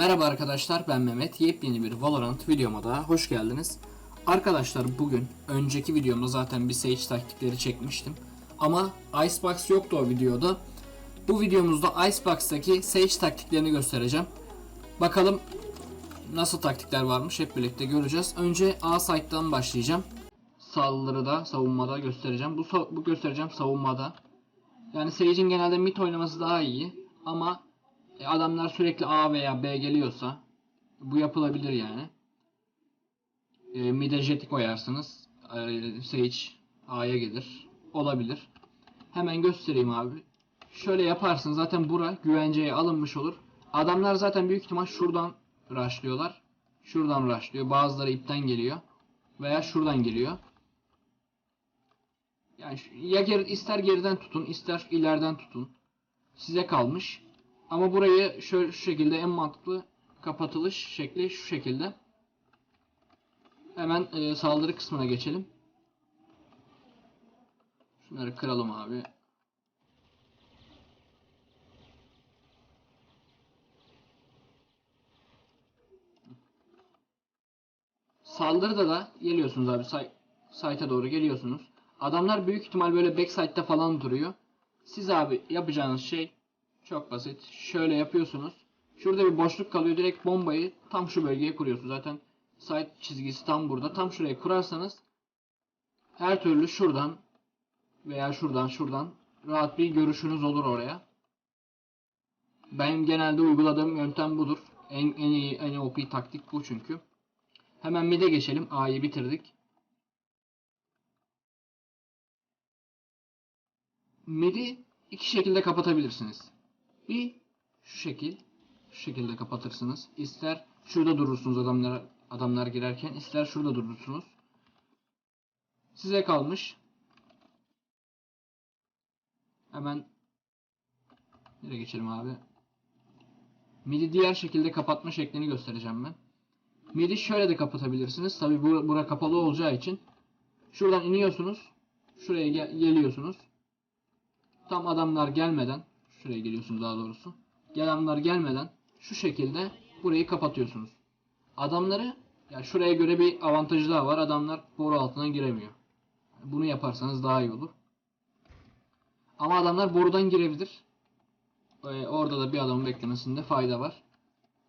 Merhaba arkadaşlar ben Mehmet. Yepyeni bir Valorant videoma daha hoş geldiniz. Arkadaşlar bugün önceki videomda zaten bir Sage taktikleri çekmiştim. Ama Icebox yoktu o videoda. Bu videomuzda Icebox'taki Sage taktiklerini göstereceğim. Bakalım nasıl taktikler varmış hep birlikte göreceğiz. Önce A site'dan başlayacağım. Saldırıda, savunmada göstereceğim. Bu, bu göstereceğim savunmada. Yani Sage'in genelde mid oynaması daha iyi. Ama e, adamlar sürekli A veya B geliyorsa bu yapılabilir yani. E, mid'e Jet'i koyarsınız. E, Sage A'ya gelir. Olabilir. Hemen göstereyim abi. Şöyle yaparsın zaten bura güvenceye alınmış olur. Adamlar zaten büyük ihtimal şuradan rushlıyorlar. Şuradan rushlıyor. Bazıları ipten geliyor. Veya şuradan geliyor. Yani ya ister geriden tutun, ister ileriden tutun. Size kalmış. Ama burayı şöyle şu şekilde en mantıklı kapatılış şekli şu şekilde. Hemen e, saldırı kısmına geçelim. Şunları kıralım abi. Saldırıda da geliyorsunuz abi. Site'a doğru geliyorsunuz. Adamlar büyük ihtimal böyle backside'da falan duruyor. Siz abi yapacağınız şey çok basit. Şöyle yapıyorsunuz. Şurada bir boşluk kalıyor. Direkt bombayı tam şu bölgeye kuruyorsunuz. Zaten site çizgisi tam burada. Tam şuraya kurarsanız her türlü şuradan veya şuradan şuradan rahat bir görüşünüz olur oraya. Ben genelde uyguladığım yöntem budur. En, en iyi en OP taktik bu çünkü. Hemen mid'e geçelim. A'yı bitirdik. Mid'i iki şekilde kapatabilirsiniz. Bir şu şekil, şu şekilde kapatırsınız. İster şurada durursunuz adamlar adamlar girerken, ister şurada durursunuz. Size kalmış. Hemen nereye geçelim abi? Mid'i diğer şekilde kapatma şeklini göstereceğim ben. Mid'i şöyle de kapatabilirsiniz. Tabi bu bura kapalı olacağı için şuradan iniyorsunuz. Şuraya gel- geliyorsunuz. Tam adamlar gelmeden şuraya geliyorsunuz daha doğrusu. Adamlar gelmeden şu şekilde burayı kapatıyorsunuz. Adamları ya şuraya göre bir avantajı daha var. Adamlar boru altına giremiyor. Bunu yaparsanız daha iyi olur. Ama adamlar borudan girebilir. Ee, orada da bir adamın beklemesinde fayda var.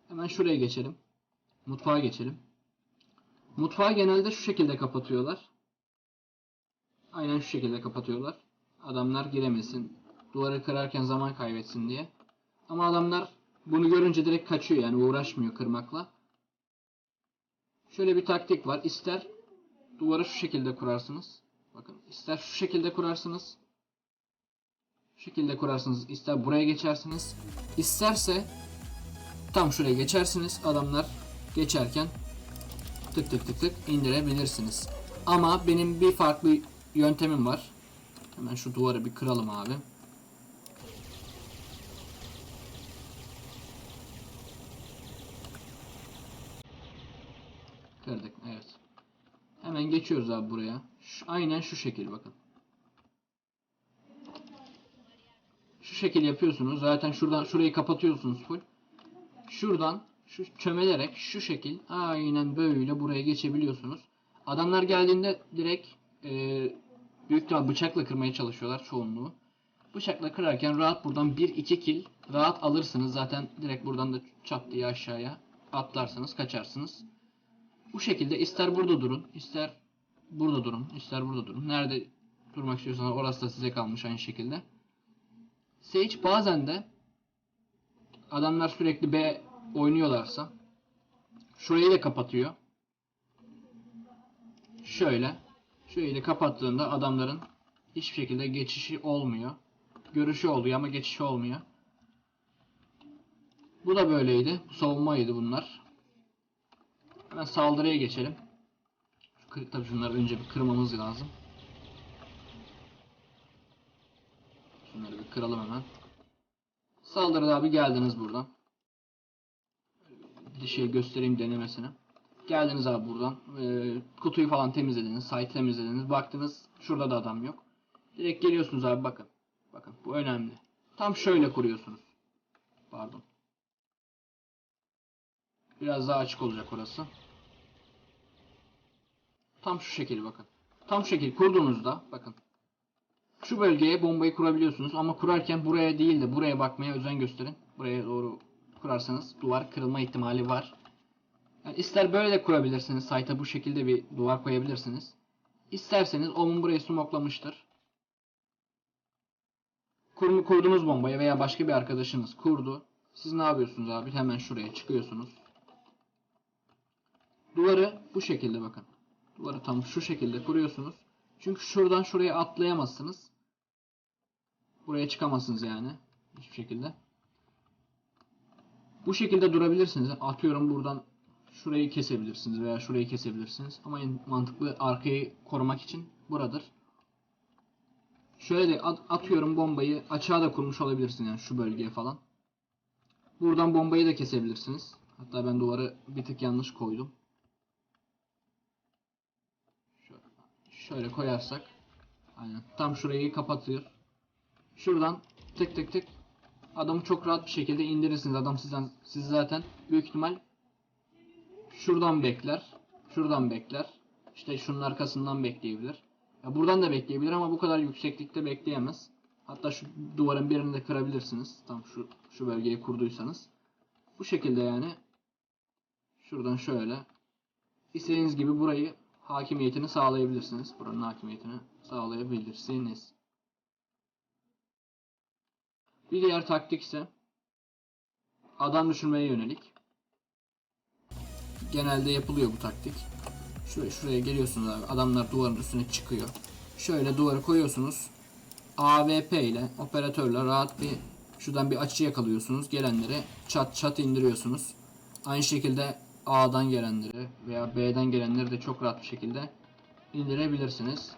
Hemen şuraya geçelim. Mutfağa geçelim. Mutfağı genelde şu şekilde kapatıyorlar. Aynen şu şekilde kapatıyorlar. Adamlar giremesin. Duvarı kırarken zaman kaybetsin diye. Ama adamlar bunu görünce direkt kaçıyor yani uğraşmıyor kırmakla. Şöyle bir taktik var. İster duvarı şu şekilde kurarsınız. Bakın ister şu şekilde kurarsınız. Şu şekilde kurarsınız. İster buraya geçersiniz. İsterse tam şuraya geçersiniz. Adamlar geçerken tık tık tık tık indirebilirsiniz. Ama benim bir farklı yöntemim var. Hemen şu duvarı bir kıralım abi. Kırdık evet. Hemen geçiyoruz abi buraya. Şu, aynen şu şekil bakın. Şu şekil yapıyorsunuz. Zaten şuradan şurayı kapatıyorsunuz full. Şuradan şu çömelerek şu şekil aynen böyle buraya geçebiliyorsunuz. Adamlar geldiğinde direkt e, büyük ihtimal bıçakla kırmaya çalışıyorlar çoğunluğu. Bıçakla kırarken rahat buradan 1-2 kill rahat alırsınız. Zaten direkt buradan da çat diye aşağıya atlarsınız kaçarsınız. Bu şekilde ister burada durun ister burada durun ister burada durun. Nerede durmak istiyorsanız orası da size kalmış aynı şekilde. Sage bazen de adamlar sürekli B oynuyorlarsa şurayı da kapatıyor. Şöyle şöyle kapattığında adamların hiçbir şekilde geçişi olmuyor. Görüşü oluyor ama geçişi olmuyor. Bu da böyleydi. Bu savunmaydı bunlar. Hemen saldırıya geçelim. Tabii şunları önce bir kırmamız lazım. Şunları bir kıralım hemen. Saldırıda abi geldiniz buradan. Bir şey göstereyim denemesine. Geldiniz abi buradan. Ee, kutuyu falan temizlediniz. Site temizlediniz. Baktınız şurada da adam yok. Direkt geliyorsunuz abi bakın. Bakın bu önemli. Tam şöyle kuruyorsunuz. Pardon. Biraz daha açık olacak orası. Tam şu şekil bakın. Tam şu şekil kurduğunuzda bakın. Şu bölgeye bombayı kurabiliyorsunuz ama kurarken buraya değil de buraya bakmaya özen gösterin. Buraya doğru kurarsanız duvar kırılma ihtimali var. Yani ister böyle de kurabilirsiniz. Site'a bu şekilde bir duvar koyabilirsiniz. İsterseniz onun burayı smoklamıştır. Kur, kurduğunuz bombayı veya başka bir arkadaşınız kurdu. Siz ne yapıyorsunuz abi? Hemen şuraya çıkıyorsunuz. Duvarı bu şekilde bakın. Duvarı tam şu şekilde kuruyorsunuz. Çünkü şuradan şuraya atlayamazsınız. Buraya çıkamazsınız yani. Hiçbir şekilde. Bu şekilde durabilirsiniz. Atıyorum buradan şurayı kesebilirsiniz veya şurayı kesebilirsiniz. Ama en mantıklı arkayı korumak için buradır. Şöyle de at- atıyorum bombayı açığa da kurmuş olabilirsiniz yani şu bölgeye falan. Buradan bombayı da kesebilirsiniz. Hatta ben duvarı bir tık yanlış koydum. Şöyle koyarsak aynen tam şurayı kapatıyor. Şuradan tık tık tık adamı çok rahat bir şekilde indirirsiniz. Adam sizden siz zaten büyük ihtimal şuradan bekler. Şuradan bekler. İşte şunun arkasından bekleyebilir. Ya buradan da bekleyebilir ama bu kadar yükseklikte bekleyemez. Hatta şu duvarın birini de kırabilirsiniz. Tam şu şu bölgeyi kurduysanız. Bu şekilde yani. Şuradan şöyle. İstediğiniz gibi burayı hakimiyetini sağlayabilirsiniz. Buranın hakimiyetini sağlayabilirsiniz. Bir diğer taktik ise adam düşürmeye yönelik. Genelde yapılıyor bu taktik. Şuraya, şuraya geliyorsunuz abi. Adamlar duvarın üstüne çıkıyor. Şöyle duvarı koyuyorsunuz. AWP ile operatörle rahat bir şuradan bir açı yakalıyorsunuz. Gelenleri çat çat indiriyorsunuz. Aynı şekilde A'dan gelenleri veya B'den gelenleri de çok rahat bir şekilde indirebilirsiniz.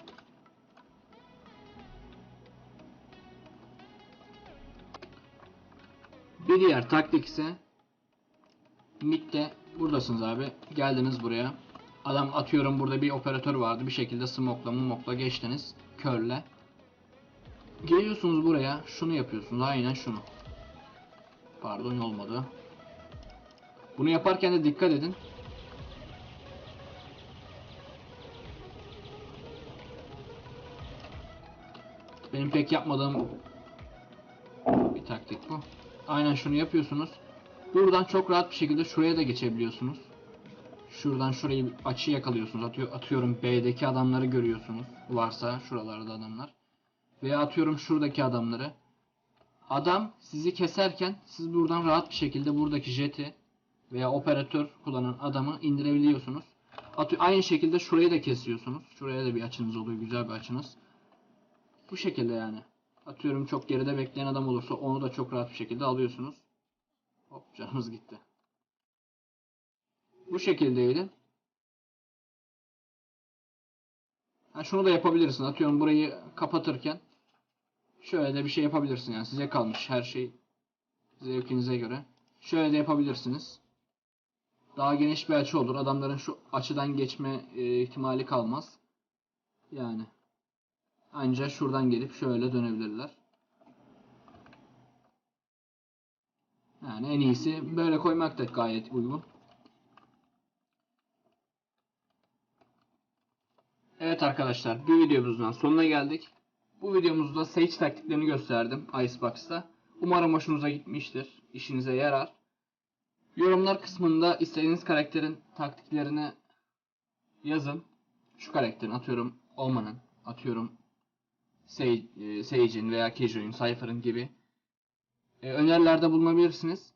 Bir diğer taktik ise Mid'de buradasınız abi. Geldiniz buraya. Adam atıyorum burada bir operatör vardı. Bir şekilde smoke'la mumokla geçtiniz. Körle. Geliyorsunuz buraya. Şunu yapıyorsunuz. Aynen şunu. Pardon olmadı. Bunu yaparken de dikkat edin. Benim pek yapmadığım bir taktik bu. Aynen şunu yapıyorsunuz. Buradan çok rahat bir şekilde şuraya da geçebiliyorsunuz. Şuradan şurayı açı yakalıyorsunuz. Atıyor, atıyorum B'deki adamları görüyorsunuz. Varsa şuralarda adamlar. Veya atıyorum şuradaki adamları. Adam sizi keserken siz buradan rahat bir şekilde buradaki jeti veya operatör kullanan adamı indirebiliyorsunuz. Atıyor, aynı şekilde şurayı da kesiyorsunuz. Şuraya da bir açınız oluyor. Güzel bir açınız. Bu şekilde yani. Atıyorum çok geride bekleyen adam olursa onu da çok rahat bir şekilde alıyorsunuz. Hop canımız gitti. Bu şekildeydi. Ha, şunu da yapabilirsin. Atıyorum burayı kapatırken şöyle de bir şey yapabilirsin yani size kalmış her şey zevkinize göre. Şöyle de yapabilirsiniz. Daha geniş bir açı olur. Adamların şu açıdan geçme e, ihtimali kalmaz. Yani. Ancak şuradan gelip şöyle dönebilirler. Yani en iyisi böyle koymak da gayet uygun. Evet arkadaşlar bir videomuzdan sonuna geldik. Bu videomuzda Sage taktiklerini gösterdim Icebox'ta. Umarım hoşunuza gitmiştir. işinize yarar. Yorumlar kısmında istediğiniz karakterin taktiklerini yazın. Şu karakterin atıyorum Oman'ın, atıyorum Sage, e, Sage'in veya Killjoy'un, Cypher'ın gibi e, önerilerde bulunabilirsiniz.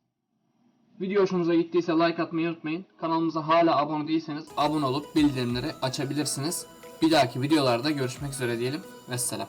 Video hoşunuza gittiyse like atmayı unutmayın. Kanalımıza hala abone değilseniz abone olup bildirimleri açabilirsiniz. Bir dahaki videolarda görüşmek üzere diyelim. Vesselam.